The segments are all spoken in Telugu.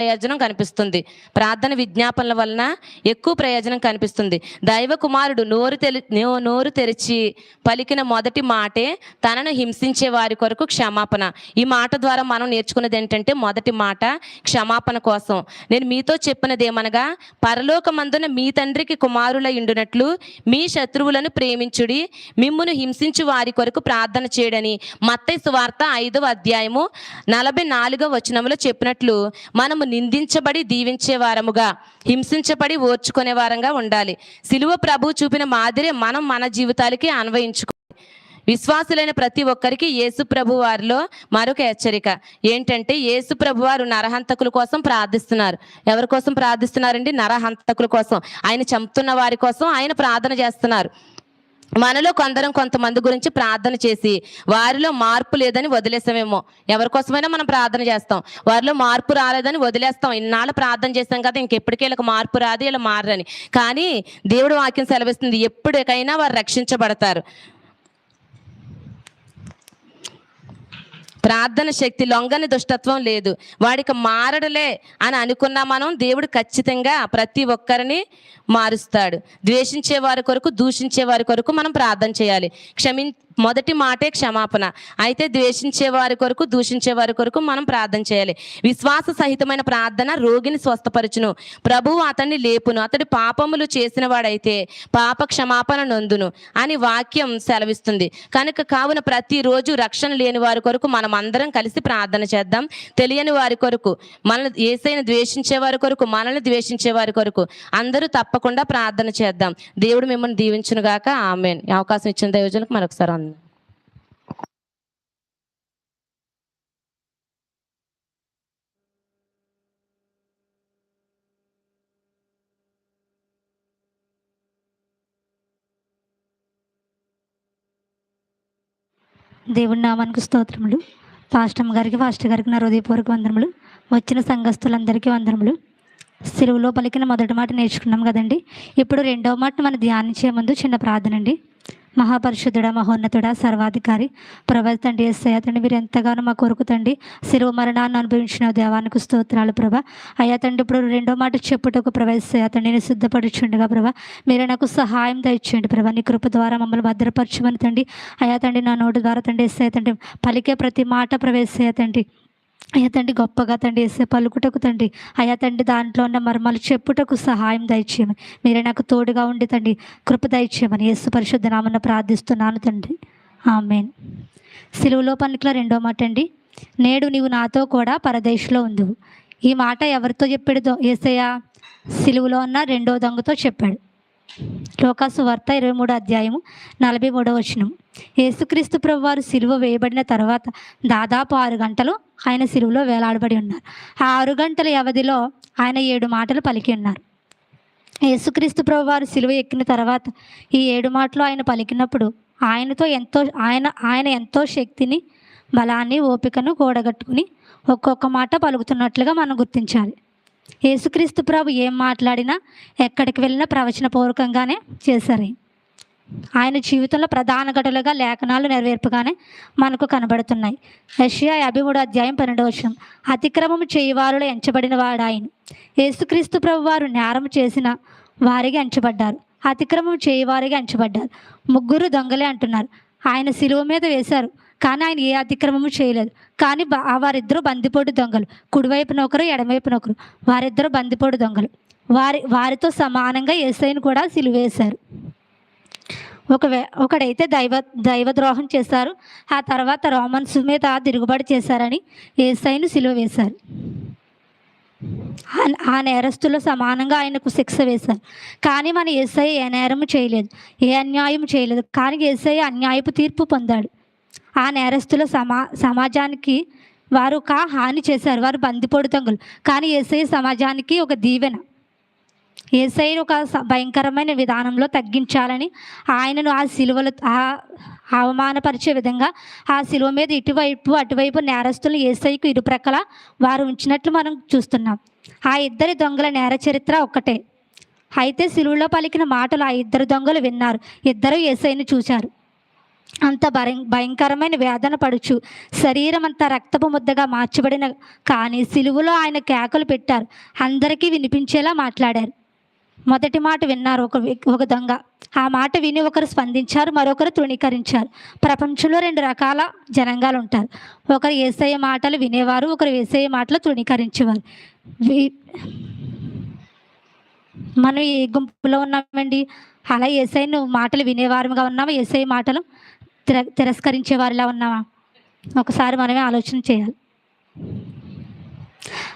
ప్రయోజనం కనిపిస్తుంది. ప్రార్థన విజ్ఞాపనల వలన ఎక్కువ ప్రయోజనం కనిపిస్తుంది. దైవ కుమారుడు నోరు తెలి నో- నోరు తెరిచి పలికిన మొదటి మాటే తనను హింసించే వారి కొరకు క్షమాపణ. ఈ మాట ద్వారా మనం నేర్చుకున్నది ఏంటంటే మొదటి మాట క్షమాపణ కోసం. నేను మీతో చెప్పినది ఏమనగా పరలోకమందున మీ తండ్రికి కుమారుల ఇండునట్లు మీ శత్రువులను ప్రేమించుడి మిమ్మును హింసించు వారి కొరకు ప్రార్థన చేయడని మత్తయి సువార్త ఐదవ అధ్యాయము నలభై నాలుగవ వచనంలో చెప్పినట్లు మనము నిందించబడి దీవించే వారముగా హింసించబడి ఓర్చుకునే వారంగా ఉండాలి. సిలువ ప్రభు చూపిన మాదిరి మనం మన జీవితాలకి అన్వయించుకో విశ్వాసులైన ప్రతి ఒక్కరికి యేసు ప్రభు వారిలో మరొక హెచ్చరిక. ఏంటంటే యేసు ప్రభు వారు నరహంతకుల కోసం ప్రార్థిస్తున్నారు. ఎవరి కోసం ప్రార్థిస్తున్నారండి? నరహంతకుల కోసం. ఆయన చంపుతున్న వారి కోసం ఆయన ప్రార్థన చేస్తున్నారు. మనలో కొందరం కొంతమంది గురించి ప్రార్థన చేసి వారిలో మార్పు లేదని వదిలేసామేమో. ఎవరి కోసమైనా మనం ప్రార్థన చేస్తాం. వారిలో మార్పు రాలేదని వదిలేస్తాం. ఇన్నాళ్ళు ప్రార్థన చేస్తాం కదా ఇంకెప్పటికీ వీళ్ళకి మార్పు రాదు ఇలా మారని కానీ దేవుడు వాక్యం సెలవిస్తుంది. ఎప్పటికైనా వారు రక్షించబడతారు. ప్రార్థన శక్తి లొంగని దుష్టత్వం లేదు. వాడికి మారడలే అని అనుకున్నా మనం దేవుడు ఖచ్చితంగా ప్రతి ఒక్కరిని మారుస్తాడు. ద్వేషించే వారి కొరకు దూషించే వారి కొరకు మనం ప్రార్థన చేయాలి. క్షమి మొదటి మాటే క్షమాపణ. అయితే ద్వేషించే వారి కొరకు దూషించే వారి కొరకు మనం ప్రార్థన చేయాలి. విశ్వాస సహితమైన ప్రార్థన రోగిని స్వస్థపరచును. ప్రభువు అతన్ని లేపును. అతడి పాపములు చేసిన వాడైతే పాప క్షమాపణ నొందును అని వాక్యం సెలవిస్తుంది. కనుక కావున ప్రతిరోజు రక్షణ లేని వారి కొరకు మనం అందరం కలిసి ప్రార్థన చేద్దాం. తెలియని వారి కొరకు మనల్ని ఏసైన ద్వేషించే వారి కొరకు మనల్ని ద్వేషించే వారి కొరకు అందరూ తప్పకుండా ప్రార్థన చేద్దాం. దేవుడు మిమ్మల్ని దీవించునుగాక. ఆమెన్. అవకాశం ఇచ్చిన దయోజనకు మరొకసారి అందం దేవుడి నామానికి స్తోత్రములు. పాస్టమ్ గారికి పాస్టర్ గారికి నా హృదయపూర్వక వందనములు. వచ్చిన సంఘస్థులందరికీ వందనములు. సెలవులో పలికిన మొదటి మాట నేర్చుకున్నాం కదండి. ఇప్పుడు రెండవ మాట మనం ధ్యానించే ముందు చిన్న ప్రార్థన అండి. మహాపరిశుద్ధుడ మహోన్నతుడ సర్వాధికారి ప్రభ తండ్రి ఎస్ఐ తండ్రి మీరు ఎంతగానో మా కొరకు తండ్రి శిలువ మరణాన్ని అనుభవించిన దేవానికి స్తోత్రాలు ప్రభ. అయ్యా తండ్రి ఇప్పుడు రెండో మాట చెప్పుటకు ప్రభ ఎస్ఐ తండ్రి నేను సిద్ధపడుచుండగా ప్రభ. మీరే నాకు సహాయం దయచేయండి ప్రభ. నీ కృప ద్వారా మమ్మల్ని భద్రపరచమని తండ్రి. అయ్యా తండ్రి నా నోటి ద్వారా తండ్రి ఎస్ఐ తండ్రి పలికే ప్రతి మాట ప్రవేశ తండ్రి. అయ్యా తండ్రి గొప్పగా తండ్రి వేసే పలుకుటకు తండ్రి. అయ్యా తండ్రి దాంట్లో ఉన్న మర్మాలు చెప్పుటకు సహాయం దయచేయమని. మీరే నాకు తోడుగా ఉండి తండ్రి కృప దయచేయమని యేసు పరిశుద్ధ నామన్న ప్రార్థిస్తున్నాను తండ్రి. ఆమెన్. సిలువలో పనికిలో రెండో మాట అండి. నేడు నీవు నాతో కూడా పరదేశంలో ఉందువు ఈ మాట ఎవరితో చెప్పాడు ఏసయ్య సిలువలో ఉన్న రెండో దొంగతో చెప్పాడు. లోకాసు వార్త ఇరవై మూడో అధ్యాయము నలభై మూడో వచనం యేసుక్రీస్తు ప్రభు వారు సిలువ వేయబడిన తర్వాత దాదాపు ఆరు గంటలు ఆయన సిలువలో వేలాడబడి ఉన్నారు. ఆ ఆరు గంటల వ్యవధిలో ఆయన ఏడు మాటలు పలికి ఉన్నారు. యేసుక్రీస్తు ప్రభు వారు సిలువ ఎక్కిన తర్వాత ఈ ఏడు మాటలు ఆయన పలికినప్పుడు ఆయనతో ఎంతో ఆయన ఆయన ఎంతో శక్తిని బలాన్ని ఓపికను కూడగట్టుకుని ఒక్కొక్క మాట పలుకుతున్నట్లుగా మనం గుర్తించాలి. యేసుక్రీస్తు ప్రభు ఏం మాట్లాడినా ఎక్కడికి వెళ్ళినా ప్రవచనపూర్వకంగానే చేశారు. ఆయన జీవితంలో ప్రధాన ఘటనలుగా లేఖనాలు నెరవేర్పుగానే మనకు కనబడుతున్నాయి. రష్యా యాభై మూడు అధ్యాయం పన్నెండవ వచనం. అతిక్రమము చేయవారులో ఎంచబడిన వాడు ఆయన. యేసుక్రీస్తు ప్రభు వారు నేరం చేసిన వారికి ఎంచబడ్డారు. అతిక్రమం చేయవారికి ఎంచబడ్డారు. ముగ్గురు దొంగలే అంటున్నారు. ఆయన శిలువ మీద వేశారు. కానీ ఆయన ఏ అతిక్రమము చేయలేదు. కానీ ఆ వారిద్దరూ బందిపోటు దొంగలు. కుడివైపున ఒకరు ఎడమవైపున ఒకరు. వారిద్దరూ బందిపోటు దొంగలు. వారి వారితో సమానంగా ఏసైని కూడా సిలువేశారు ఒక ఒకడైతే దైవ దైవద్రోహం చేశారు ఆ తర్వాత రోమన్స్ మీద తిరుగుబాటు చేశారని ఏసైను సిలువ వేశారు. ఆ- ఆ నేరస్తులు సమానంగా ఆయనకు శిక్ష వేశారు. కానీ మన ఏసఐ ఏ నేరము చేయలేదు ఏ అన్యాయం చేయలేదు. కానీ ఏసఐ అన్యాయపు తీర్పు పొందాడు. ఆ నేరస్తుల సమా సమాజానికి వారు ఒక హాని చేశారు వారు బందిపోడు దొంగలు కానీ ఏసఐ సమాజానికి ఒక దీవెన. ఏసైను ఒక భయంకరమైన విధానంలో తగ్గించాలని ఆయనను ఆ సిలువలు ఆ అవమానపరిచే విధంగా ఆ సిలువ మీద ఇటువైపు అటువైపు నేరస్తులు ఏసైకు ఇరుప్రక్కల వారు ఉంచినట్లు మనం చూస్తున్నాం. ఆ ఇద్దరి దొంగల నేర చరిత్ర ఒక్కటే. అయితే సిలువలో పలికిన మాటలు ఆ ఇద్దరు దొంగలు విన్నారు. ఇద్దరు ఏసైని చూశారు. అంత భయం భయంకరమైన వేదన పడుచు శరీరం అంతా రక్తపు ముద్దగా మార్చబడిన కానీ సిలువలో ఆయన కేకలు పెట్టారు. అందరికీ వినిపించేలా మాట్లాడారు. మొదటి మాట విన్నారు ఒక ఒక దొంగ. ఆ మాట విని ఒకరు స్పందించారు మరొకరు తృణీకరించారు. ప్రపంచంలో రెండు రకాల జనాంగాలు ఉంటారు ఒకరు ఏసయ్య మాటలు వినేవారు ఒకరు ఏసయ్య మాటలు తృణీకరించేవారు. మనం ఏ గుంపులో ఉన్నామండి? అలా ఏసై నువ్వు మాటలు వినేవారుగా ఉన్నామా ఏసై మాటలు తిర తిరస్కరించేవారిలా ఉన్నావా? ఉన్నామా ఒకసారి మనమే ఆలోచన చేయాలి.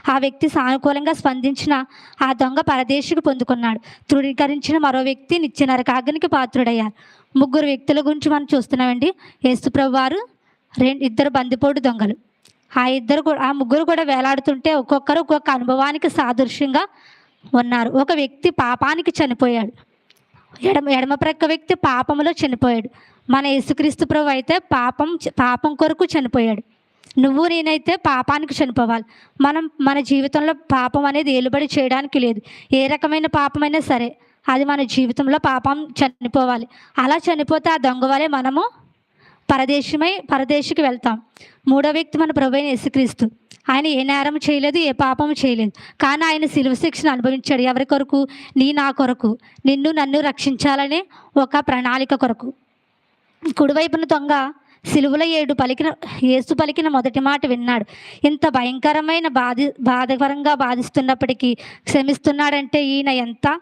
ఆ వ్యక్తి సానుకూలంగా స్పందించిన ఆ దొంగ పరదేశికి పొందుకున్నాడు. తృణీకరించిన మరో వ్యక్తి నిత్య నరకాగ్నికి పాత్రుడయ్యారు. ముగ్గురు వ్యక్తుల గురించి మనం చూస్తున్నామండి. యేసుప్రభు వారు రెండు ఇద్దరు బందిపోటు దొంగలు. ఆ ఇద్దరు కూడా ఆ ముగ్గురు కూడా వేలాడుతుంటే ఒక్కొక్కరు ఒక్కొక్క అనుభవానికి సాదృశ్యంగా ఉన్నారు. ఒక వ్యక్తి పాపానికి చనిపోయాడు. ఎడమ ఎడమ ప్రక్క వ్యక్తి పాపంలో చనిపోయాడు. మన యేసుక్రీస్తు ప్రభు అయితే పాపం పాపం కొరకు చనిపోయాడు. నువ్వు నేనైతే పాపానికి చనిపోవాలి. మనం మన జీవితంలో పాపం అనేది ఏలుబడి చేయడానికి లేదు. ఏ రకమైన పాపమైనా సరే అది మన జీవితంలో పాపం చనిపోవాలి. అలా చనిపోతే ఆ దొంగ వలె మనము పరదేశమై పరదేశికి వెళ్తాం. మూడో వ్యక్తి మన ప్రభు యేసుక్రీస్తు. ఆయన ఏ నేరం చేయలేదు ఏ పాపం చేయలేదు. కానీ ఆయన శిలువ శిక్షను అనుభవించాడు. ఎవరి కొరకు? నీ నా కొరకు. నిన్ను నన్ను రక్షించాలనే ఒక ప్రణాళిక కొరకు. కుడివైపున దొంగ సిలువల ఏడు పలికిన యేసు పలికిన మొదటి మాట విన్నాడు. ఇంత భయంకరమైన బాధి బాధకరంగా బాధిస్తున్నప్పటికీ క్షమిస్తున్నాడంటే ఈయన ఎంత?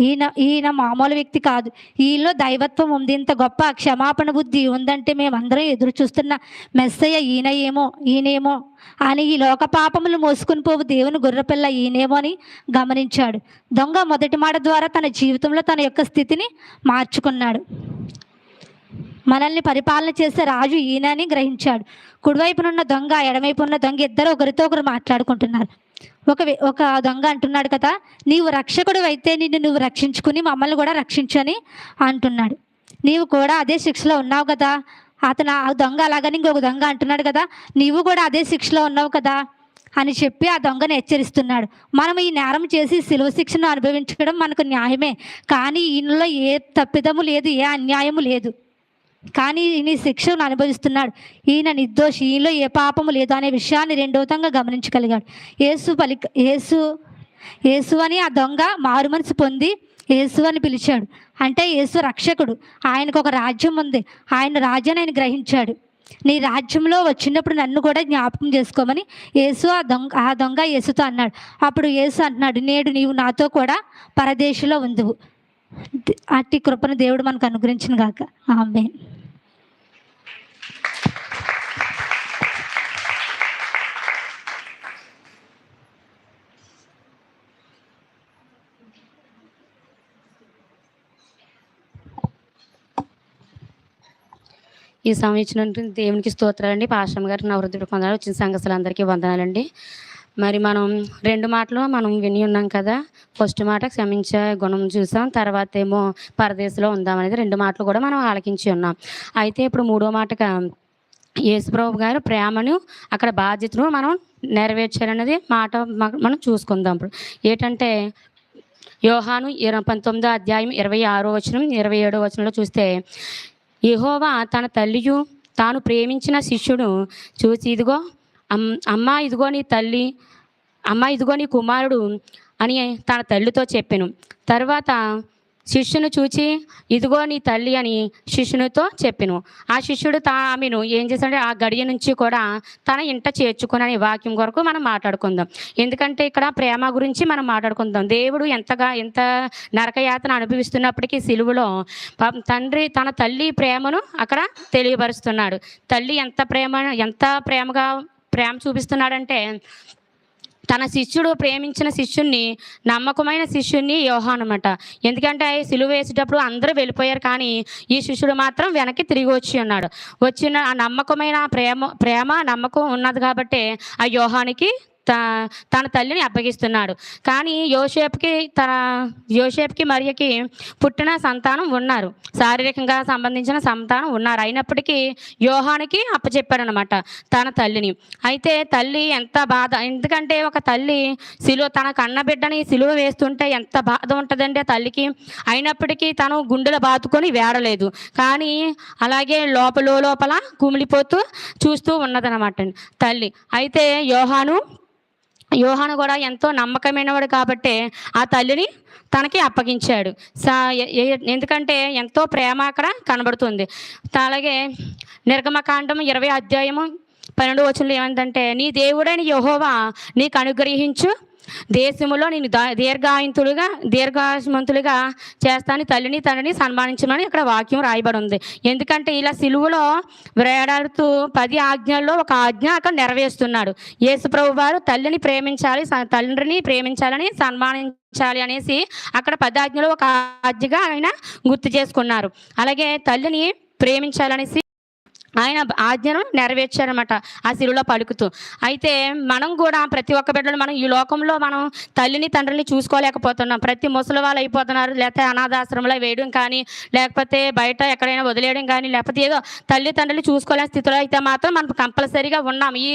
ఈయన ఈయన మామూలు వ్యక్తి కాదు. ఈయనలో దైవత్వం ఉంది. ఇంత గొప్ప క్షమాపణ బుద్ధి ఉందంటే మేమందరం ఎదురు చూస్తున్న మెస్సయ్య ఈయన ఏమో ఈయనేమో అని ఈ లోక పాపములు మోసుకుని పోవు దేవుని గుర్రపిల్ల ఈయనేమో అని గమనించాడు. దొంగ మొదటి మాట ద్వారా తన జీవితంలో తన యొక్క స్థితిని మార్చుకున్నాడు. మనల్ని పరిపాలన చేసే రాజు ఈయనని గ్రహించాడు. కుడివైపునున్న దొంగ ఎడమైపున్న దొంగ ఇద్దరు ఒకరితో ఒకరు మాట్లాడుకుంటున్నారు. ఒక ఒక దొంగ అంటున్నాడు కదా నీవు రక్షకుడు అయితే నిన్ను నువ్వు రక్షించుకుని మమ్మల్ని కూడా రక్షించని అంటున్నాడు. నీవు కూడా అదే శిక్షలో ఉన్నావు కదా అతను ఆ దొంగ అలాగని ఇంకొక దొంగ అంటున్నాడు కదా నీవు కూడా అదే శిక్షలో ఉన్నావు కదా అని చెప్పి ఆ దొంగను హెచ్చరిస్తున్నాడు. మనం ఈ నేరం చేసి శిలువ శిక్షను అనుభవించడం మనకు న్యాయమే కానీ ఈయనలో ఏ తప్పిదము లేదు ఏ అన్యాయము లేదు. కానీ ఈయన శిక్షను అనుభవిస్తున్నాడు. ఈయన నిర్దోషి ఈయనలో ఏ పాపము లేదు అనే విషయాన్ని రెండవతంగా గమనించగలిగాడు. యేసు పలిక యేసు యేసు అని ఆ దొంగ మారు మనసు పొంది యేసు అని పిలిచాడు. అంటే యేసు రక్షకుడు. ఆయనకు ఒక రాజ్యం ఉంది. ఆయన రాజ్యాన్ని ఆయన గ్రహించాడు. నీ రాజ్యంలో వచ్చినప్పుడు నన్ను కూడా జ్ఞాపకం చేసుకోమని యేసు ఆ దొంగ ఆ దొంగ యేసుతో అన్నాడు. అప్పుడు యేసు అంటున్నాడు నేడు నీవు నాతో కూడా పరదేశంలో ఉందువు. అట్టి కృపను దేవుడు మనకు అనుగ్రహించిన గాక. ఆమె ఈ సమయం ఇచ్చినటువంటి దేవునికి స్తోత్రాలండి. పాశ్రమ గారు నా హృదయ వందనాలు. వచ్చిన సంఘస్థలందరికీ వందనాలండి. మరి మనం రెండు మాటలు మనం విని ఉన్నాం కదా. ఫస్ట్ మాట క్షమించే గుణం చూసాం. తర్వాత ఏమో పరదేశంలో ఉందాం అనేది రెండు మాటలు కూడా మనం ఆలకించి ఉన్నాం. అయితే ఇప్పుడు మూడో మాటగా యేసుప్రభు గారు ప్రేమను అక్కడ బాధ్యతను మనం నెరవేర్చారన్నది మాట మనం చూసుకుందాం ఇప్పుడు. ఏంటంటే యోహాను ఇరవై పంతొమ్మిదో అధ్యాయం ఇరవై ఆరో వచనం ఇరవై ఏడో వచనంలో చూస్తే యహోవా తన తల్లియు తాను ప్రేమించిన శిష్యుడు చూసి ఇదిగో అమ్ అమ్మ ఇదిగో నీ తల్లి అమ్మ ఇదిగో నీ కుమారుడు అని తన తల్లితో చెప్పాను. తర్వాత శిష్యుని చూచి ఇదిగో నీ తల్లి అని శిష్యునితో చెప్పాను. ఆ శిష్యుడు తా ఆమెను ఏం చేశాడంటే ఆ గడియ నుంచి కూడా తన ఇంట చేర్చుకుని అనే వాక్యం కొరకు మనం మాట్లాడుకుందాం. ఎందుకంటే ఇక్కడ ప్రేమ గురించి మనం మాట్లాడుకుందాం. దేవుడు ఎంతగా ఎంత నరకయాతన అనుభవిస్తున్నప్పటికీ సిలువలో తండ్రి తన తల్లి ప్రేమను అక్కడ తెలియపరుస్తున్నాడు. తల్లి ఎంత ప్రేమ ఎంత ప్రేమగా ప్రేమ చూపిస్తున్నాడంటే తన శిష్యుడు ప్రేమించిన శిష్యుణ్ణి నమ్మకమైన శిష్యుణ్ణి యోహాన్ అనమాట ఎందుకంటే సిలువ వేసేటప్పుడు అందరూ వెళ్ళిపోయారు కానీ ఈ శిష్యుడు మాత్రం వెనక్కి తిరిగి వచ్చి ఉన్నాడు. వచ్చిన ఆ నమ్మకమైన ప్రేమ ప్రేమ నమ్మకం ఉన్నది కాబట్టి ఆ యోహానికి తన తల్లిని అప్పగిస్తున్నాడు. కానీ యోసేపుకి తన యోసేపుకి మరియకి పుట్టిన సంతానం ఉన్నారు. శారీరకంగా సంబంధించిన సంతానం ఉన్నారు. అయినప్పటికీ యోహానికి అప్పచెప్పాడనమాట తన తల్లిని. అయితే తల్లి ఎంత బాధ ఎందుకంటే ఒక తల్లి సిలువ తన కన్న బిడ్డని సిలువ వేస్తుంటే ఎంత బాధ ఉంటుందండి ఆ తల్లికి. అయినప్పటికీ తను గుండెలు బాతుకొని వేడలేదు. కానీ అలాగే లోపల లోపల కుమిలిపోతూ చూస్తూ ఉన్నదనమాట తల్లి. అయితే యోహాను యోహాను కూడా ఎంతో నమ్మకమైనవాడు కాబట్టి ఆ తల్లిని తనకి అప్పగించాడు. సా ఎందుకంటే ఎంతో ప్రేమ అక్కడ కనబడుతుంది. అలాగే నిర్గమకాండం ఇరవై అధ్యాయము పన్నెండు వచనంలో ఏమందంటే నీ దేవుడైన యహోవా నీకు అనుగ్రహించు దేశములో నేను దా- దీర్ఘాయుతులుగా దీర్ఘాయుమంతులుగా చేస్తాను తల్లిని తండ్రిని సన్మానించమని ఇక్కడ వాక్యం రాయబడి ఉంది ఎందుకంటే ఇలా సిలువలో వేడాడుతూ పది ఆజ్ఞల్లో ఒక ఆజ్ఞ అక్కడ నెరవేరుస్తున్నాడు. యేసుప్రభు వారు తల్లిని ప్రేమించాలి తండ్రిని ప్రేమించాలని సన్మానించాలి అనేసి అక్కడ పది ఆజ్ఞలో ఒక ఆజ్ఞగా ఆయన గుర్తు చేసుకున్నారు. అలాగే తల్లిని ప్రేమించాలనేసి ఆయన ఆజ్ఞను నెరవేర్చారనమాట ఆ శిలువలో పలుకుతూ. అయితే మనం కూడా ప్రతి ఒక్క బిడ్డలు మనం ఈ లోకంలో మనం తల్లిని తండ్రిని చూసుకోలేకపోతున్నాం. ప్రతి ముసలి వాళ్ళు అయిపోతున్నారు లేకపోతే అనాథాశ్రమంలో వేయడం కానీ లేకపోతే బయట ఎక్కడైనా వదిలేయడం కానీ లేకపోతే ఏదో తల్లి తండ్రిని చూసుకోలేని స్థితిలో అయితే మాత్రం మనం కంపల్సరీగా ఉన్నాం. ఈ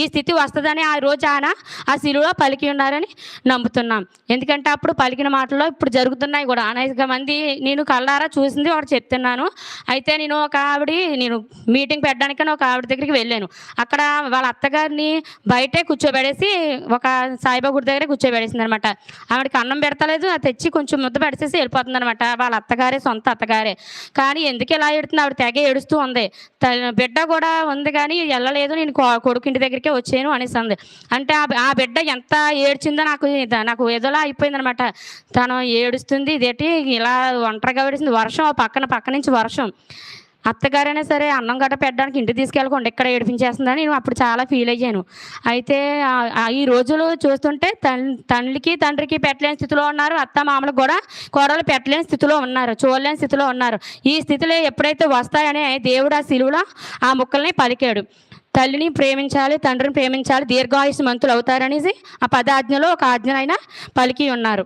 ఈ స్థితి వస్తుందని ఆ రోజు ఆయన ఆ శిలువలో పలికి ఉన్నారని నమ్ముతున్నాం. ఎందుకంటే అప్పుడు పలికిన మాటల్లో ఇప్పుడు జరుగుతున్నాయి కూడా. అనేక మంది నేను కళ్ళారా చూసింది ఒకటి చెప్తున్నాను. అయితే నేను ఒక ఆవిడ నేను మీ మీటింగ్ పెట్టడానికి ఒక ఆవిడ దగ్గరికి వెళ్ళాను. అక్కడ వాళ్ళ అత్తగారిని బయటే కూర్చోబెడేసి ఒక సాయిబాబా గుడి దగ్గరే కూర్చోబెడేసింది అనమాట ఆవిడకి అన్నం పెడతలేదు అది తెచ్చి కొంచెం ముద్ద పెడిసేసి వెళ్ళిపోతుంది అనమాట వాళ్ళ అత్తగారే సొంత అత్తగారే. కానీ ఎందుకు ఇలా ఏడుతుంది? ఆవిడ తెగ ఏడుస్తూ ఉంది. త- బిడ్డ కూడా ఉంది కానీ వెళ్ళలేదు నేను కొడుకు ఇంటి దగ్గరికే వచ్చాను అనేసి అంది. అంటే ఆ ఆ బిడ్డ ఎంత ఏడ్చిందో నాకు నాకు ఏదోలా అయిపోయింది అనమాట తను ఏడుస్తుంది ఇదేంటి? ఇలా ఒంటరిగా ఏడుస్తుంది. వర్షం ఆ పక్కన పక్క నుంచి వర్షం. అత్తగారైనా సరే అన్నం గట్ట పెట్టడానికి ఇంటికి తీసుకెళ్ళకుండా ఇక్కడ ఏడిపించేస్తుందని నేను అప్పుడు చాలా ఫీల్ అయ్యాను. అయితే ఈ రోజులు చూస్తుంటే తన్ తండ్రికి పెట్టలేని స్థితిలో ఉన్నారు. అత్త మామలకు కూడా కూరలు పెట్టలేని స్థితిలో ఉన్నారు చూడలేని స్థితిలో ఉన్నారు. ఈ స్థితిలో ఎప్పుడైతే వస్తాయని దేవుడు ఆ శిలువులో ఆ ముక్కల్ని పలికాడు. తల్లిని ప్రేమించాలి తండ్రిని ప్రేమించాలి దీర్ఘాయుష్ మంతులు అవుతారనేసి ఆ పదాజ్ఞలో ఒక ఆజ్ఞనైనా పలికి ఉన్నారు.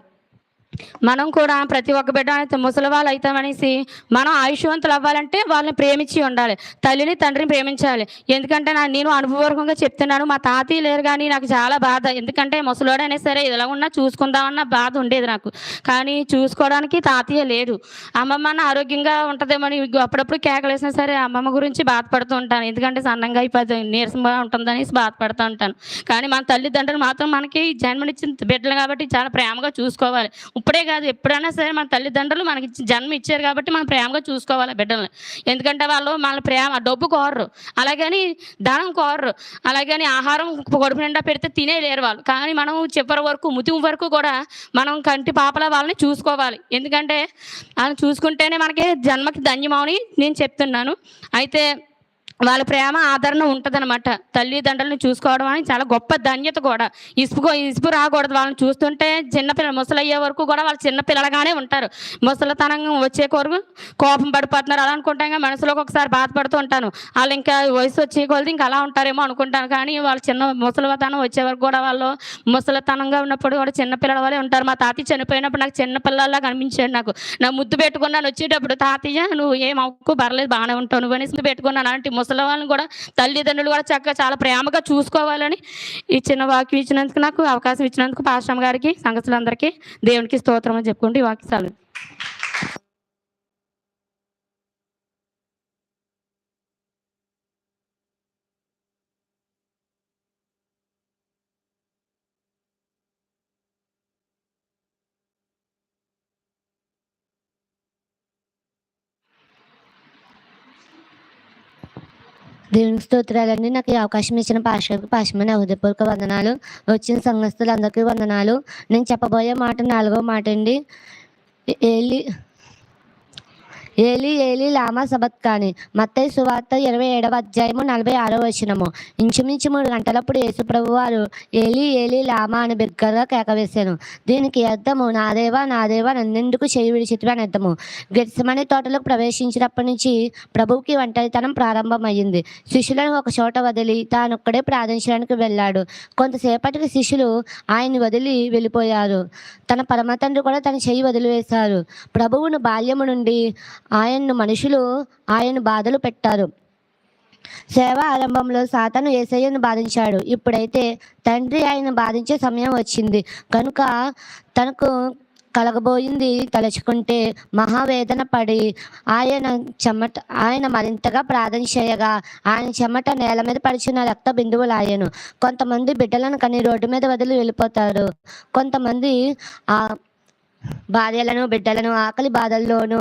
మనం కూడా ప్రతి ఒక్క బిడ్డ అయితే ముసలి వాళ్ళు అవుతామనేసి మనం ఆయుష్వంతులు అవ్వాలంటే వాళ్ళని ప్రేమించి ఉండాలి. తల్లిని తండ్రిని ప్రేమించాలి. ఎందుకంటే నా నేను అనుభవపూర్వకంగా చెప్తున్నాను మా తాతయ్య లేరు కానీ నాకు చాలా బాధ. ఎందుకంటే ముసలోడైనా సరే ఇలా ఉన్నా చూసుకుందామన్న బాధ ఉండేది నాకు. కానీ చూసుకోవడానికి తాతయ్య లేడు అమ్మమ్మ నా ఆరోగ్యంగా ఉంటుందేమని అప్పుడప్పుడు కేకలేసినా సరే అమ్మమ్మ గురించి బాధపడుతూ ఉంటాను. ఎందుకంటే సన్నంగా అయిపోతుంది నీరసంగా ఉంటుందనేసి బాధపడుతూ ఉంటాను. కానీ మన తల్లిదండ్రులు మాత్రం మనకి జన్మనిచ్చిన బిడ్డలు కాబట్టి చాలా ప్రేమగా చూసుకోవాలి. ఇప్పుడే కాదు ఎప్పుడైనా సరే మన తల్లిదండ్రులు మనకి జన్మ ఇచ్చారు కాబట్టి మనం ప్రేమగా చూసుకోవాలి ఆ బిడ్డల్ని. ఎందుకంటే వాళ్ళు మన ప్రేమ డబ్బు కోరరు. అలాగని ధనం కోరరు. అలాగని ఆహారం కడుపు నిండా పెడితే తినేలేరు వాళ్ళు. కానీ మనం చివరి వరకు ముతిం వరకు కూడా మనం కంటి పాపల వాళ్ళని చూసుకోవాలి. ఎందుకంటే వాళ్ళని చూసుకుంటేనే మనకి జన్మకి ధన్యమని నేను చెప్తున్నాను. అయితే వాళ్ళ ప్రేమ ఆదరణ ఉంటుందన్నమాట. తల్లిదండ్రులను చూసుకోవడం అని చాలా గొప్ప ధన్యత కూడా. ఇసుపు ఇసుపు రాకూడదు. వాళ్ళని చూస్తుంటే చిన్నపిల్లలు ముసలయ్యే వరకు కూడా వాళ్ళు చిన్నపిల్లలుగానే ఉంటారు. ముసలితనం వచ్చే కొరకు కోపం పడిపోతున్నారు. అలా అనుకుంటాం మనసులోకి ఒకసారి బాధపడుతూ ఉంటాను. వాళ్ళు ఇంకా వయసు వచ్చే కొలది ఇంకా అలా ఉంటారేమో అనుకుంటాను కానీ వాళ్ళు చిన్న ముసలితనం వచ్చే వరకు కూడా వాళ్ళు ముసలితనంగా ఉన్నప్పుడు కూడా చిన్నపిల్లల వాళ్ళే ఉంటారు. మా తాతయ్య చనిపోయినప్పుడు నాకు చిన్నపిల్లల్లా కనిపించాడు నాకు. నా ముద్దు పెట్టుకున్నాను. వచ్చేటప్పుడు తాతయ్య నువ్వు ఏం అవ్వకు పర్లేదు బాగానే ఉంటావు. నువ్వు అనేసి పెట్టుకున్నాను. అలాంటి ముసలి వాళ్ళని కూడా తల్లిదండ్రులు కూడా చక్కగా చాలా ప్రేమగా చూసుకోవాలని ఈ చిన్న వాక్యం ఇచ్చినందుకు నాకు అవకాశం ఇచ్చినందుకు పాశ్రమ గారికి సంగతులందరికీ దేవునికి స్తోత్రం అని చెప్పుకుంటూ ఈ వాక్యాలు దేవునికి స్తోత్రాలండి నాకు ఈ అవకాశం ఇచ్చిన పాషకు పాశమని హృదయపూర్వక వందనాలు. వచ్చిన సంఘస్థులందరికీ వందనాలు. నేను చెప్పబోయే మాట నాలుగో మాట అండి ఏలి ఏలి ఏలి లామా సబత్కాని. మత్తై సువార్త ఇరవై ఏడవ అధ్యాయము నలభై ఆరో వచనము. ఇంచుమించు మూడు గంటలప్పుడు యేసుప్రభు వారు ఏలి ఏలి లామా అని బిగ్గరగా కేకవేశాను. దీనికి అర్థము నాదేవా నాదేవా నన్నెందుకు చేయి విడిచితివి అని అర్థము. గెత్సమనే తోటలోకి ప్రవేశించినప్పటి నుంచి ప్రభువుకి ఒంటరితనం ప్రారంభమైంది శిష్యులను ఒక చోట వదిలి తానొక్కడే ప్రార్థించడానికి వెళ్ళాడు. కొంతసేపటికి శిష్యులు ఆయన్ని వదిలి వెళ్ళిపోయారు. తన పరమతండ్రి కూడా తన చెయ్యి వదిలివేశారు. ప్రభువును బాల్యము నుండి ఆయన్ను మనుషులు ఆయన బాధలు పెట్టారు. సేవ ఆరంభంలో సాతను ఏసయ్యను బాధించాడు. ఇప్పుడైతే తండ్రి ఆయన బాధించే సమయం వచ్చింది. కనుక తనకు కలగబోయింది తలుచుకుంటే మహావేదన పడి ఆయన చెమట ఆయన మరింతగా ప్రార్థన చేయగా ఆయన చెమట నేల మీద పడిచిన రక్త బిందువులు ఆయను కొంతమంది బిడ్డలను కని రోడ్డు మీద వదిలి వెళ్ళిపోతారు. కొంతమంది ఆ భార్యలను బిడ్డలను ఆకలి బాధల్లోనూ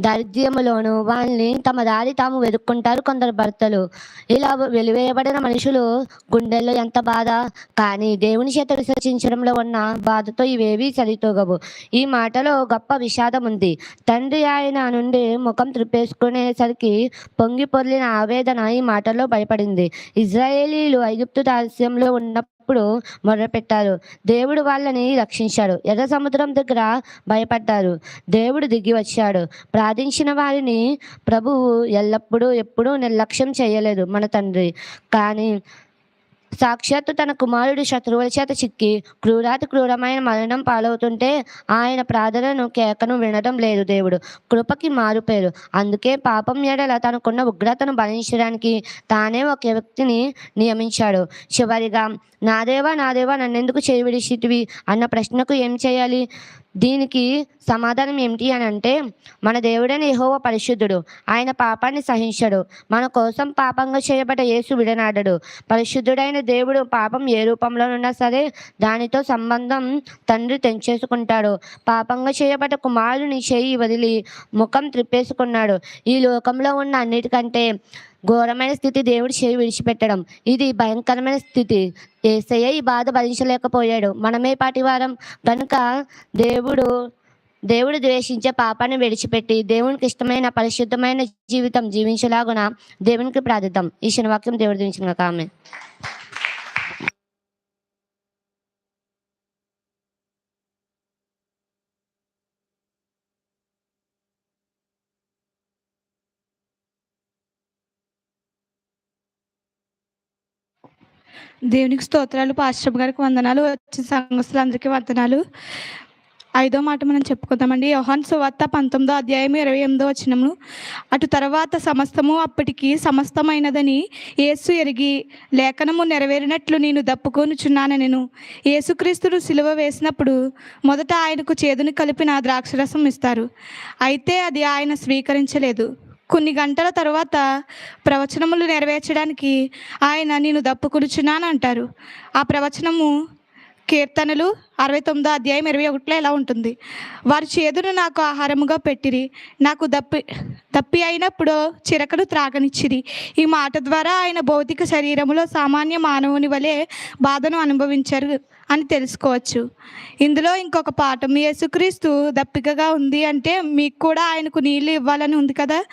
దారిద్ర్యములోను వాళ్ళని తమ దారి తాము వెతుక్కుంటారు కొందరు భర్తలు. ఇలా వెలివేయబడిన మనుషులు గుండెల్లో ఎంత బాధ? కానీ దేవుని చేత విసర్జించడంలో ఉన్న బాధతో ఇవేవి సరితూగవు. ఈ మాటలో గొప్ప విషాదం ఉంది తండ్రి ఆయన నుండి ముఖం త్రిప్పేసుకునేసరికి పొంగి పొర్లిన ఆవేదన ఈ మాటలో భయపడింది. ఇజ్రాయేలీలు ఐగుప్తు దాస్యంలో ఉన్నప్పుడు మొదలుపెట్టారు దేవుడు వాళ్ళని రక్షించాడు. ఎర్ర సముద్రం దగ్గర భయపడ్డారు. దేవుడు దిగి వచ్చాడు. ప్రార్థించిన వారిని ప్రభువు ఎల్లప్పుడూ ఎప్పుడూ నిర్లక్ష్యం చేయలేదు మన తండ్రి. కానీ సాక్షాత్తు తన కుమారుడు శత్రువుల చేత చిక్కి క్రూరాతి క్రూరమైన మరణం పాలవుతుంటే ఆయన ప్రార్థనను కేకను వినడం లేదు దేవుడు. కృపకి మారుపేరు అందుకే పాపం ఎడల తనకున్న ఉగ్రతను భరించడానికి తానే ఒక వ్యక్తిని నియమించాడు. చివరిగా నాదేవా నాదేవా నన్నెందుకు చేయి విడిచితివి? అన్న ప్రశ్నకు ఏం చేయాలి? దీనికి సమాధానం ఏమిటి అని అంటే మన దేవుడైన యహోవ పరిశుద్ధుడు ఆయన పాపాన్ని సహించడు. మన కోసం పాపంగా చేయబడ్డ యేసు విడనాడడు. పరిశుద్ధుడైన దేవుడు పాపం ఏ రూపంలోనున్నా సరే దానితో సంబంధం తండ్రి తెంచేసుకుంటాడు. పాపంగా చేయబడ్డ కుమారుని చేయి వదిలి ముఖం త్రిప్పేసుకున్నాడు. ఈ లోకంలో ఉన్న అన్నిటికంటే ఘోరమైన స్థితి దేవుడు చేయి విడిచిపెట్టడం. ఇది భయంకరమైన స్థితి. ఏసయ్య ఈ బాధ భరించలేకపోయాడు. మనమే పాటివారం. కనుక దేవుడు దేవుడు ద్వేషించే పాపాన్ని విడిచిపెట్టి దేవునికి ఇష్టమైన పరిశుద్ధమైన జీవితం జీవించలాగున దేవునికి ప్రార్థిద్దాం. ఈ శనివాక్యం దేవుడు దీవించిన కామె. దేవునికి స్తోత్రాలు పాశ్రమ గారికి వందనాలు వచ్చిన సంఘస్థులందరికీ వందనాలు. ఐదో మాట మనం చెప్పుకుందామండి. యోహాన్ సువార్త పంతొమ్మిదో అధ్యాయం ఇరవై ఎనిమిదో వచ్చినము అటు తర్వాత సమస్తము అప్పటికి సమస్తమైనదని యేసు ఎరిగి లేఖనము నెరవేరినట్లు నేను దప్పుకొనుచున్నాను నేను. యేసుక్రీస్తును సిలువ వేసినప్పుడు మొదట ఆయనకు చేదుని కలిపిన ద్రాక్షరసం ఇస్తారు. అయితే అది ఆయన స్వీకరించలేదు. కొన్ని గంటల తర్వాత ప్రవచనములు నెరవేర్చడానికి ఆయన నేను దప్పుకొనుచున్నాను అంటారు. ఆ ప్రవచనము కీర్తనలు అరవై తొమ్మిదో అధ్యాయం ఇరవై ఒకటిలో ఎలా ఉంటుంది. వారి చేదును నాకు ఆహారముగా పెట్టిరి నాకు దప్పి దప్పి అయినప్పుడు చిరకను త్రాగనిచ్చిరి. ఈ మాట ద్వారా ఆయన భౌతిక శరీరంలో సామాన్య మానవుని వలె బాధను అనుభవించారు అని తెలుసుకోవచ్చు. ఇందులో ఇంకొక పాఠం యేసుక్రీస్తు దప్పికగా ఉంది అంటే మీకు కూడా ఆయనకు నీళ్ళు ఇవ్వాలని ఉంది కదా?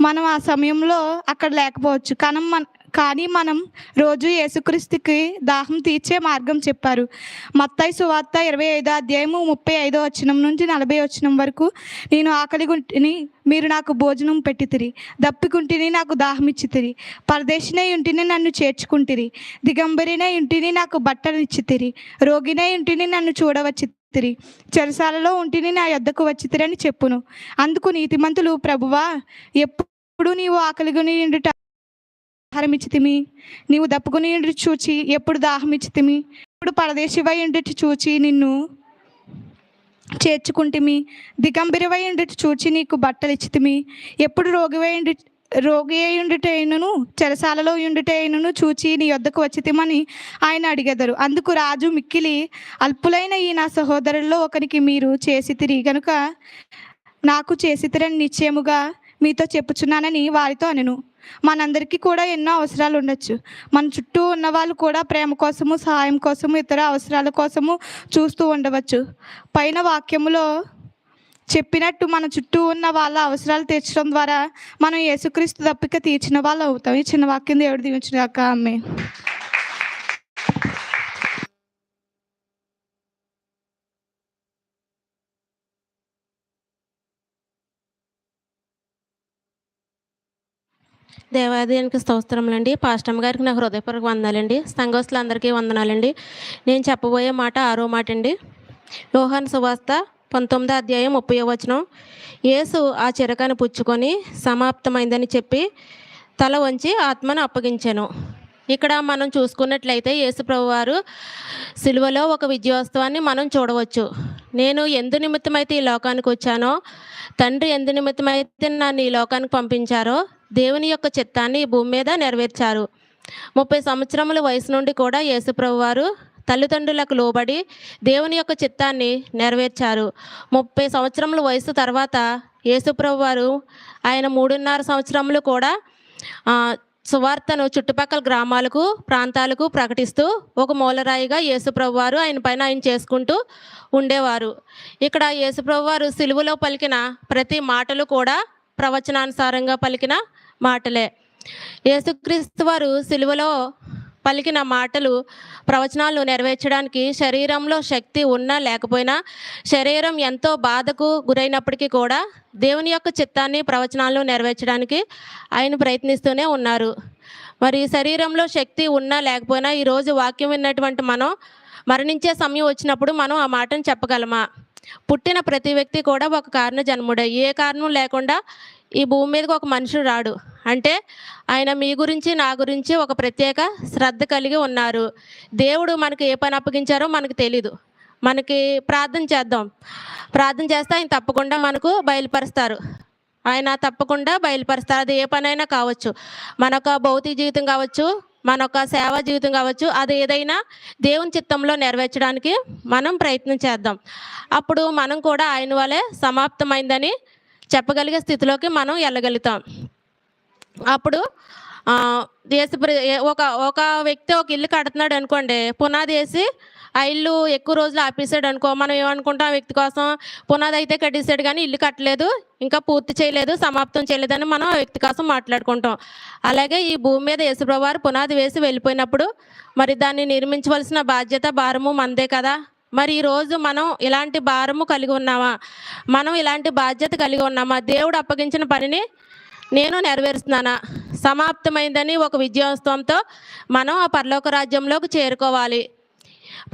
మనం ఆ సమయంలో అక్కడ లేకపోవచ్చు. కానీ మన కానీ మనం రోజు యేసుక్రీస్తుకి దాహం తీర్చే మార్గం చెప్పారు. మత్తాయి సువార్త ఇరవై ఐదో అధ్యాయము ముప్పై ఐదో వచనం నుంచి నలభై వచనం వరకు నేను ఆకలి గుంటిని మీరు నాకు భోజనం పెట్టితిరి. దప్పికుంటిని నాకు దాహం ఇచ్చితిరి. పరదేశినే ఇంటిని నన్ను చేర్చుకుంటిరి. దిగంబరినే ఇంటిని నాకు బట్టలు ఇచ్చితిరి. రోగినే ఇంటిని నన్ను చూడవచ్చితిరి. చెరసాలలో ఉంటిని నా యొద్దకు వచ్చితిరని చెప్పును. అందుకు నీతిమంతులు ప్రభువా ఎప్పుడు నీవు ఆకలిగుని నిండుట ఆహారం ఇచ్చితిమి నీవు దప్పుకుని చూచి ఎప్పుడు దాహం ఇచ్చితిమి ఇప్పుడు పరదేశివై ఉండి చూచి నిన్ను చేర్చుకుంటిమి. దిగంబిరవై ఉండి చూచి నీకు బట్టలు ఇచ్చితిమి ఎప్పుడు రోగివై ఉండి రోగి అయి ఉండుటైనను చెరసాలలో ఉండుటైనను చూచి నీ యొద్దకు వచ్చితిమని ఆయన అడిగెదరు. అందుకు రాజు మిక్కిలి అల్పులైన ఈ నా సహోదరుల్లో ఒకరికి మీరు చేసితిరి గనుక నాకు చేసితిరని నిశ్చయముగా మీతో చెప్పుచున్నానని వారితో అనెను. మనందరికీ కూడా ఎన్నో అవసరాలు ఉండొచ్చు. మన చుట్టూ ఉన్న వాళ్ళు కూడా ప్రేమ కోసము సహాయం కోసము ఇతర అవసరాల కోసము చూస్తూ ఉండవచ్చు. పైన వాక్యములో చెప్పినట్టు మన చుట్టూ ఉన్న వాళ్ళ అవసరాలు తీర్చడం ద్వారా మనం యేసుక్రీస్తు తప్పిక తీర్చిన వాళ్ళు అవుతాం. ఈ చిన్న వాక్యం దేవుడు దీవించిన అక్క ఆమె దేవాలయానికి స్తోత్రములండి. పాస్టమ్ గారికి నా హృదయపూర్వక వందనాలండి సంఘస్థులందరికీ వందనాలండి. నేను చెప్పబోయే మాట ఆరో మాట అండి యోహాన్ సువార్త పంతొమ్మిదో అధ్యాయం ముప్పై వచనం. యేసు ఆ చిరకను పుచ్చుకొని సమాప్తమైందని చెప్పి తల వంచి ఆత్మను అప్పగించాను. ఇక్కడ మనం చూసుకున్నట్లయితే యేసు వారు సిలువలో ఒక విజయోత్సవాన్ని మనం చూడవచ్చు. నేను ఎందు నిమిత్తమైతే ఈ లోకానికి వచ్చానో తండ్రి ఎందు నిమిత్తమైతే నన్ను ఈ లోకానికి పంపించారో దేవుని యొక్క చిత్తాన్ని భూమి మీద నెరవేర్చారు. ముప్పై సంవత్సరముల వయసు నుండి కూడా యేసుప్రభు వారు తల్లిదండ్రులకు లోబడి దేవుని యొక్క చిత్తాన్ని నెరవేర్చారు. ముప్పై సంవత్సరముల వయసు తర్వాత యేసుప్రభు వారు ఆయన మూడున్నర సంవత్సరములు కూడా సువార్తను చుట్టుపక్కల గ్రామాలకు ప్రాంతాలకు ప్రకటిస్తూ ఒక మూలరాయిగా యేసుప్రభు వారు ఆయన పైన ఆయన చేసుకుంటూ ఉండేవారు. ఇక్కడ యేసుప్రభు వారు సిలువలో పలికిన ప్రతి మాటలు కూడా ప్రవచనానుసారంగా పలికిన మాటలే. యేసుక్రీస్తు వారు సిలువలో పలికిన మాటలు ప్రవచనాలు నెరవేర్చడానికి శరీరంలో శక్తి ఉన్నా లేకపోయినా శరీరం ఎంతో బాధకు గురైనప్పటికీ కూడా దేవుని యొక్క చిత్తాన్ని ప్రవచనాలు నెరవేర్చడానికి ఆయన ప్రయత్నిస్తూనే ఉన్నారు. మరి శరీరంలో శక్తి ఉన్నా లేకపోయినా ఈరోజు వాక్యం విన్నటువంటి మనం మరణించే సమయం వచ్చినప్పుడు మనం ఆ మాటను చెప్పగలమా? పుట్టిన ప్రతి వ్యక్తి కూడా ఒక కారణ జన్ముడే. ఏ కారణం లేకుండా ఈ భూమి మీదకి ఒక మనుషుడు రాడు. అంటే ఆయన మీ గురించి నా గురించి ఒక ప్రత్యేక శ్రద్ధ కలిగి ఉన్నారు. దేవుడు మనకి ఏ పని అప్పగించారో మనకు తెలీదు. మనకి ప్రార్థన చేద్దాం. ప్రార్థన చేస్తే ఆయన తప్పకుండా మనకు బయలుపరుస్తారు. ఆయన తప్పకుండా బయలుపరుస్తారు. అది ఏ పనైనా కావచ్చు. మనొక భౌతిక జీవితం కావచ్చు మనొక సేవా జీవితం కావచ్చు అది ఏదైనా దేవుని చిత్తంలో నెరవేర్చడానికి మనం ప్రయత్నం చేద్దాం. అప్పుడు మనం కూడా ఆయన వలె సమాప్తమైందని చెప్పగలిగే స్థితిలోకి మనం వెళ్ళగలుగుతాం అప్పుడు ఆ, ఒక ఒక వ్యక్తి ఒక ఇల్లు కడుతున్నాడు అనుకోండి పునాది వేసి ఆ ఇల్లు ఎక్కువ రోజులు ఆపేసాడు అనుకో మనం ఏమనుకుంటాం ఆ వ్యక్తి కోసం? పునాది అయితే కట్టేసాడు కానీ ఇల్లు కట్టలేదు ఇంకా పూర్తి చేయలేదు సమాప్తం చేయలేదని మనం ఆ వ్యక్తి కోసం మాట్లాడుకుంటాం. అలాగే ఈ భూమి మీద యేసుప్రభువారు పునాది వేసి వెళ్ళిపోయినప్పుడు మరి దాన్ని నిర్మించవలసిన బాధ్యత భారము మందే కదా? మరి ఈరోజు మనం ఇలాంటి భారము కలిగి ఉన్నామా? మనం ఇలాంటి బాధ్యత కలిగి ఉన్నామా? దేవుడు అప్పగించిన పనిని నేను నెరవేరుస్తున్నానా? సమాప్తమైందని ఒక విజయోత్సవంతో మనం ఆ పరలోక రాజ్యంలోకి చేరుకోవాలి.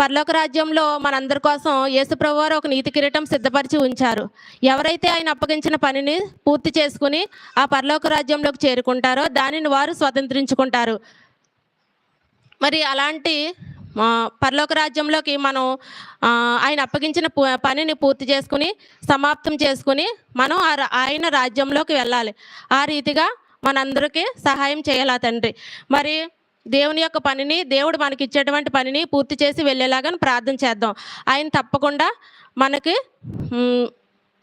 పరలోక రాజ్యంలో మనందరి కోసం యేసుప్రభు వారు ఒక నీతి కిరీటం సిద్ధపరిచి ఉంచారు. ఎవరైతే ఆయన అప్పగించిన పనిని పూర్తి చేసుకుని ఆ పరలోక రాజ్యంలోకి చేరుకుంటారో దానిని వారు స్వతంత్రించుకుంటారు. మరి అలాంటి పరలోక రాజ్యంలోకి మనం ఆయన అప్పగించిన పనిని పూర్తి చేసుకుని సమాప్తం చేసుకుని మనం ఆ రా- ఆయన రాజ్యంలోకి వెళ్ళాలి. ఆ రీతిగా మనందరికీ సహాయం చేయాలి తండ్రి. మరి దేవుని యొక్క పనిని దేవుడు మనకి ఇచ్చేటువంటి పనిని పూర్తి చేసి వెళ్ళేలాగా ప్రార్థన చేద్దాం. ఆయన తప్పకుండా మనకి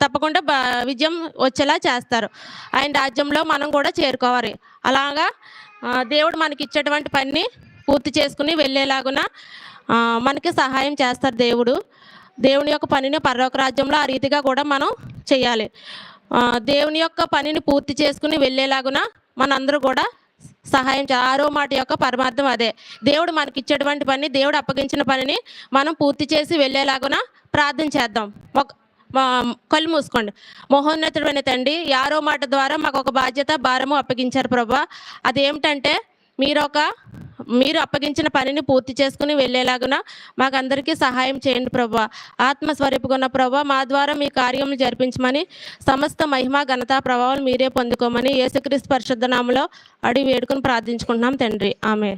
తప్పకుండా విజయం వచ్చేలా చేస్తారు. ఆయన రాజ్యంలో మనం కూడా చేరుకోవాలి. అలాగా దేవుడు మనకి ఇచ్చేటువంటి పనిని పూర్తి చేసుకుని వెళ్ళేలాగున మనకి సహాయం చేస్తారు దేవుడు. దేవుని యొక్క పనిని పర్లోక రాజ్యంలో ఆ రీతిగా కూడా మనం చేయాలి. దేవుని యొక్క పనిని పూర్తి చేసుకుని వెళ్ళేలాగున మనందరూ కూడా సహాయం చే ఆరో మాట యొక్క పరమార్థం అదే. దేవుడు మనకి ఇచ్చేటువంటి పని దేవుడు అప్పగించిన పనిని మనం పూర్తి చేసి వెళ్ళేలాగున ప్రార్థన చేద్దాం. ఒక కళ్ళు మూసుకోండి. మహోన్నతుడైన తండ్రి యారో మాట ద్వారా మాకు ఒక బాధ్యత భారము అప్పగించారు ప్రభా. అదేమిటంటే మీరు ఒక మీరు అప్పగించిన పనిని పూర్తి చేసుకుని వెళ్ళేలాగున మాకందరికీ సహాయం చేయండి ప్రభా. ఆత్మస్వరూపుకున్న ప్రభా మా ద్వారా మీ కార్యములు జరిపించమని సమస్త మహిమ ఘనత ప్రభావం మీరే పొందుకోమని యేసుక్రీస్తు పరిశుద్ధ నామలో అడిగి వేడుకొని ప్రార్థించుకుంటున్నాం తండ్రి. ఆమె